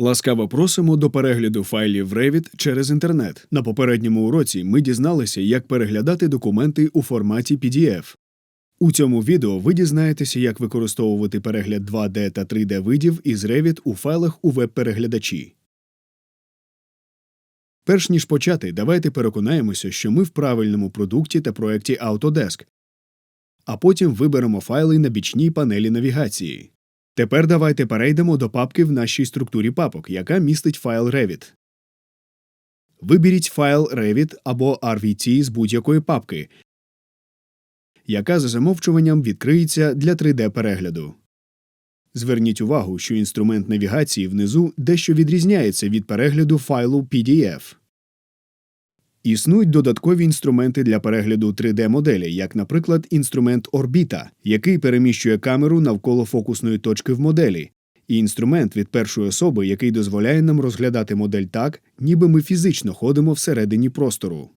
Ласкаво просимо до перегляду файлів Revit через інтернет. На попередньому уроці ми дізналися, як переглядати документи у форматі PDF. У цьому відео ви дізнаєтеся, як використовувати перегляд 2D та 3D видів із Revit у файлах у веб-переглядачі. Перш ніж почати, давайте переконаємося, що ми в правильному продукті та проєкті Autodesk, а потім виберемо файли на бічній панелі навігації. Тепер давайте перейдемо до папки в нашій структурі папок, яка містить файл Revit. Виберіть файл Revit або RVT з будь-якої папки, яка за замовчуванням відкриється для 3D-перегляду. Зверніть увагу, що інструмент навігації внизу дещо відрізняється від перегляду файлу PDF. Існують додаткові інструменти для перегляду 3D-моделі, як, наприклад, інструмент Орбіта, який переміщує камеру навколо фокусної точки в моделі, і інструмент від першої особи, який дозволяє нам розглядати модель так, ніби ми фізично ходимо всередині простору.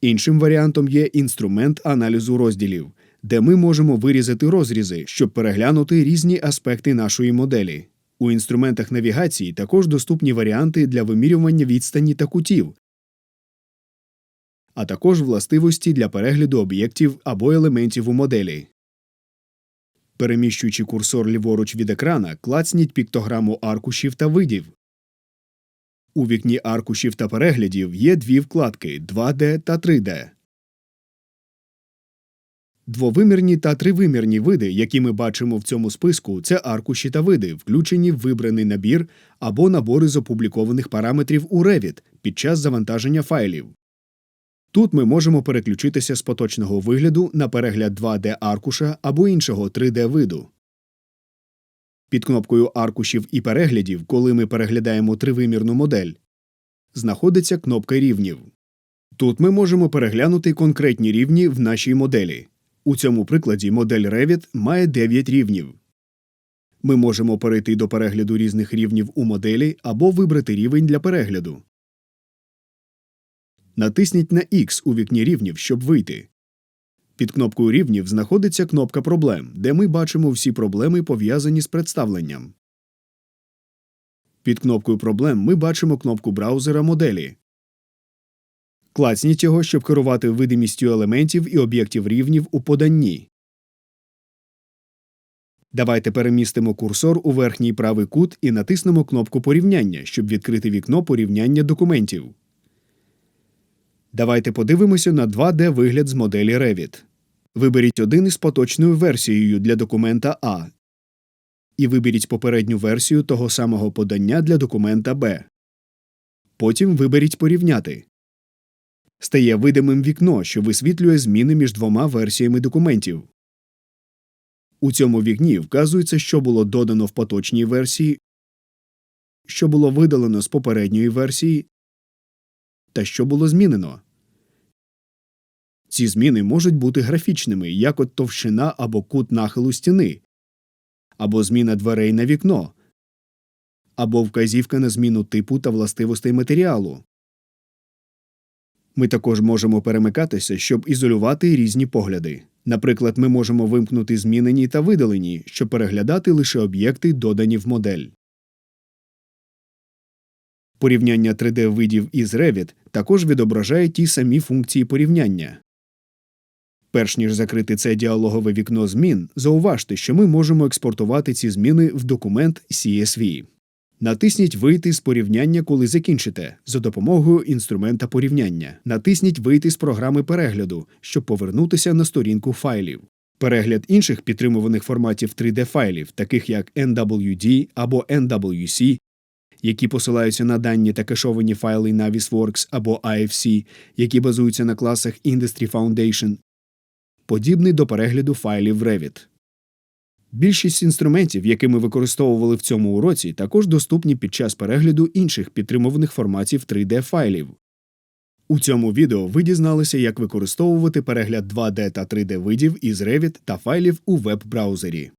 Іншим варіантом є інструмент аналізу розділів, де ми можемо вирізати розрізи, щоб переглянути різні аспекти нашої моделі. У інструментах навігації також доступні варіанти для вимірювання відстані та кутів, а також властивості для перегляду об'єктів або елементів у моделі. Переміщуючи курсор ліворуч від екрана, клацніть піктограму аркушів та видів. У вікні аркушів та переглядів є дві вкладки 2D та 3D. Двовимірні та тривимірні види, які ми бачимо в цьому списку, це аркуші та види, включені в вибраний набір або набори з опублікованих параметрів у Revit під час завантаження файлів. Тут ми можемо переключитися з поточного вигляду на перегляд 2D аркуша або іншого 3D виду. Під кнопкою аркушів і переглядів, коли ми переглядаємо тривимірну модель, знаходиться кнопка рівнів. Тут ми можемо переглянути конкретні рівні в нашій моделі. У цьому прикладі модель Revit має 9 рівнів. Ми можемо перейти до перегляду різних рівнів у моделі або вибрати рівень для перегляду. Натисніть на X у вікні рівнів, щоб вийти. Під кнопкою рівнів знаходиться кнопка проблем, де ми бачимо всі проблеми, пов'язані з представленням. Під кнопкою проблем ми бачимо кнопку браузера моделі. Клацніть його, щоб керувати видимістю елементів і об'єктів рівнів у поданні. Давайте перемістимо курсор у верхній правий кут і натиснемо кнопку порівняння, щоб відкрити вікно порівняння документів. Давайте подивимося на 2D вигляд з моделі Revit. Виберіть один із поточною версією для документа А і виберіть попередню версію того самого подання для документа Б. Потім виберіть порівняти. Стає видимим вікно, що висвітлює зміни між двома версіями документів. У цьому вікні вказується, що було додано в поточній версії, що було видалено з попередньої версії та що було змінено. Ці зміни можуть бути графічними, як от товщина або кут нахилу стіни, або зміна дверей на вікно, або вказівка на зміну типу та властивостей матеріалу. Ми також можемо перемикатися, щоб ізолювати різні погляди. Наприклад, ми можемо вимкнути змінені та видалені, щоб переглядати лише об'єкти, додані в модель. Порівняння 3D видів із Revit також відображає ті самі функції порівняння. Перш ніж закрити це діалогове вікно змін, зауважте, що ми можемо експортувати ці зміни в документ CSV. Натисніть Вийти з порівняння, коли закінчите, за допомогою інструмента порівняння. Натисніть Вийти з програми перегляду, щоб повернутися на сторінку файлів. Перегляд інших підтримуваних форматів 3D файлів, таких як NWD або NWC, які посилаються на дані та кешовані файли Navisworks або IFC, які базуються на класах Industry Foundation, подібний до перегляду файлів Revit. Більшість інструментів, які ми використовували в цьому уроці, також доступні під час перегляду інших підтримуваних форматів 3D файлів. У цьому відео ви дізналися, як використовувати перегляд 2D та 3D видів із Revit та файлів у веб-браузері.